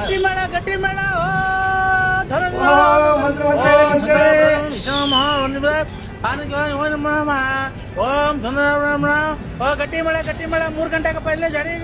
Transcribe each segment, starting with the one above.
ಗಟ್ಟಿ ಮೇಳ ಗಟ್ಟಿ ಮೇಳ ಓ ಧರ ಓ, ಮಂತ್ರ ಮಂತ್ರ ಮಂತ್ರ. ಓಂ ಧನ ಓ ಗಟ್ಟಿ ಮೇಳ ಗಟ್ಟಿ ಮೇಳ ಮೂರ್ ಗಂಟೆಗಪ್ಪ ಇಲ್ಲೇ ಜಡಿ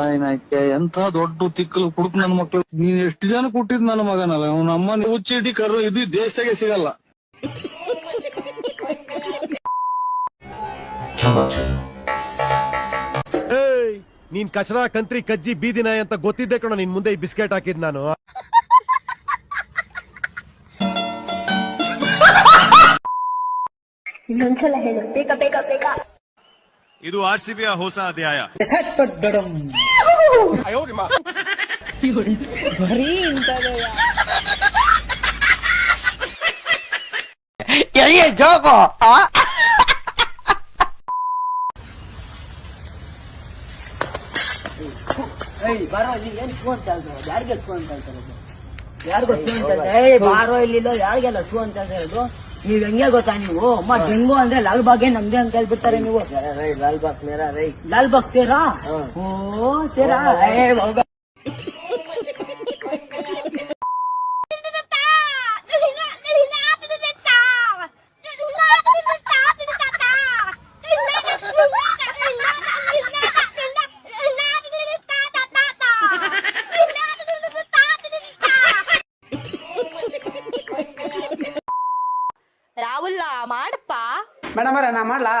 ಸಾಯಿನಾಯ್ಕೆ ಎಂತ ದೊಡ್ಡ ತಿಕ್ಕಲು ಕುಡುಕ್ ನನ್ ಮಕ್ಳು. ನೀನ್ ಎಷ್ಟು ಜನ ಕೊಟ್ಟಿದ್ ನನ್ನ ಮಗನಲ್ಲ? ಅವ್ನ ಅಮ್ಮ ಹುಚ್ಚಿಡಿ ಕರು ಇದು ದೇಶದಾಗೆ ಸಿಗಲ್ಲ. ಏಯ್ ನೀನ್ ಕಚರಾ ಕಂತ್ರಿ ಕಜ್ಜಿ ಬೀದಿನ ಅಂತ ಗೊತ್ತಿದ್ದೆ ಕಣ ನಿನ್ ಮುಂದೆ ಈ ಬಿಸ್ಕೆಟ್ ಹಾಕಿದ್ ನಾನು. ಇನ್ನೊಂದ್ಸಲ ಹೇಳು. ಬೇಗ ಬೇಗ ಬೇಗ. ಇದು ಆರ್ ಸಿ ಬಿಯ ಹೊಸ ಅಧ್ಯಾಯ. ಯಾರಿಗೂ ಏಯ್ ಬಾರೋ ಇಲ್ಲಿಲ್ಲ ಯಾರಿಗೆಲ್ಲ ಶೂ ಅಂತ ಹೇಳೋದು ನೀವ್ ಹೆಂಗೆ ಗೊತ್ತಾ ನೀವು? ಅಮ್ಮ ಡೆಂಗು ಅಂದ್ರೆ ಲಾಲ್ ಬಾಗೆ ನಮ್ದೆ ಅಂತ ಹೇಳ್ಬಿಡ್ತಾರೆ ನೀವು. ಲಾಲ್ ಬಾಗ್ ಲಾಲ್ ಬಾಗ್ ತೇರಾ? ಓ ತೇರಾ? ಮಾಡಪ್ಪ. ಮೇಡಮ್ ಅವರೇ ನಾ ಮಾಡ್ಲಾ?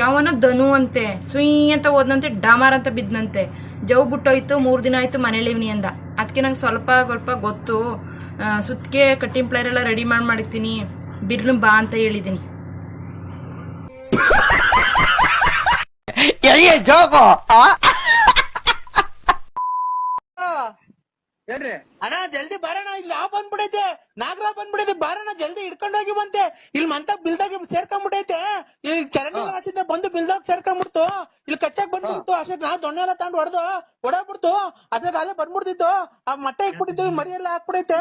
ಯಾವನ ಧನು ಅಂತೆ ಸುಯ್ ಅಂತ ಹೋದ್ನಂತೆ ಡಾಮಾರ್ ಅಂತ ಬಿದ್ದಂತೆ ಜವ್ ಬಿಟ್ಟೋಯ್ತು ಮೂರ್ ದಿನ ಆಯ್ತು ಮನೇಲಿವ್ನಿ ಅಂದ. ಅದಕ್ಕೆ ನಂಗೆ ಸ್ವಲ್ಪ ಸ್ವಲ್ಪ ಗೊತ್ತು. ಸುತ್ತಿಗೆ ಕಟ್ಟಿಂಗ್ ಪ್ಲೇರ್ ಎಲ್ಲ ರೆಡಿ ಮಾಡಿ ಮಾಡಿರ್ತೀನಿ. ಬಿರ್ಲು ಬಾ ಅಂತ ಹೇಳಿದ್ದೀನಿ. ಏನ್ರಿ? ಅಣ್ಣ ಜಲ್ದಿ ಬಾರಣ ಇಲ್ಲಿ ಯಾವ ಬಂದ್ಬಿಡೈತೆ. ನಾಗರ ಬಂದ್ಬಿಡೈತೆ. ಬಾರಣ ಜಲ್ದಿ ಹಿಡ್ಕೊಂಡು ಹೋಗಿ ಬಂತೆ. ಇಲ್ಲಿ ಮಂತ ಬಿಲ್ದಾಗ ಸೇರ್ಕೊಂಡ್ಬಿಟ್ಟೈತೆ ಈ ಚರಂಡಿ ರಾಸಿಂದ ಬಂದು ಬಿಲ್ದಾಗ ಸೇರ್ಕೊಂಡ್ಬಿಡ್ತು ಇಲ್ಲಿ ಕಚ್ಚಾಕ್ ಬಂದ್ಬಿಡ್ತು. ಅಷ್ಟೇ ನಾ ದೊಣ್ಣೆ ಎಲ್ಲ ತಗೊಂಡು ಹೊಡೆದು ಹೊಡಬಿಡ್ತು ಅದ್ರಾಗ ಅಲ್ಲೇ ಬಂದ್ಬಿಡ್ತಿತ್ತು. ಆ ಮಟ್ಟ ಇಟ್ಬಿಟ್ಟಿತ್ತು ಮರಿ ಎಲ್ಲ ಹಾಕ್ಬಿಡೈತೆ.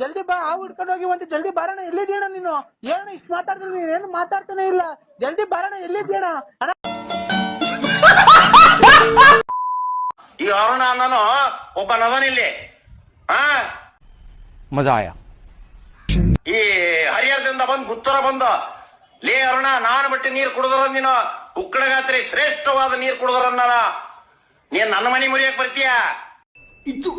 ಜಲ್ದಿ ಬಾ ಹಾವು ಹಿಡ್ಕೊಂಡು ಹೋಗಿ ಬಂತೆ. ಜಲ್ದಿ ಬಾರಣ ಎಲ್ಲಿದ್ದೀಣ ನೀನು? ಏನು ಇಷ್ಟು ಮಾತಾಡ್ತೀನಿ ನೀನ್ ಏನು ಮಾತಾಡ್ತಾನೆ ಇಲ್ಲ. ಜಲ್ದಿ ಬಾರಣ ಎಲ್ಲಿದ್ದೀಣ ಅಣ್ಣ. ಈ ಅರುಣ ಅನ್ನೋನು ಒಬ್ಬ ನವನಿಲ್ಲಿ. ಮಜಾ ಆಯ? ಈ ಹರಿಹರದಿಂದ ಬಂದ್ ಉತ್ತರ ಬಂದ. ಲೇ ಅರುಣ ನಾನು ಬಿಟ್ಟು ನೀರ್ ಕುಡಿದ್ರ ನೀನು? ಉಕ್ಕಡಗಾತ್ರಿ ಶ್ರೇಷ್ಠವಾದ ನೀರ್ ಕುಡಿದ್ರ ನೀನ್? ನನ್ನ ಮನೆ ಮುರಿಯಕ್ ಬರ್ತೀಯ? ಇತ್ತು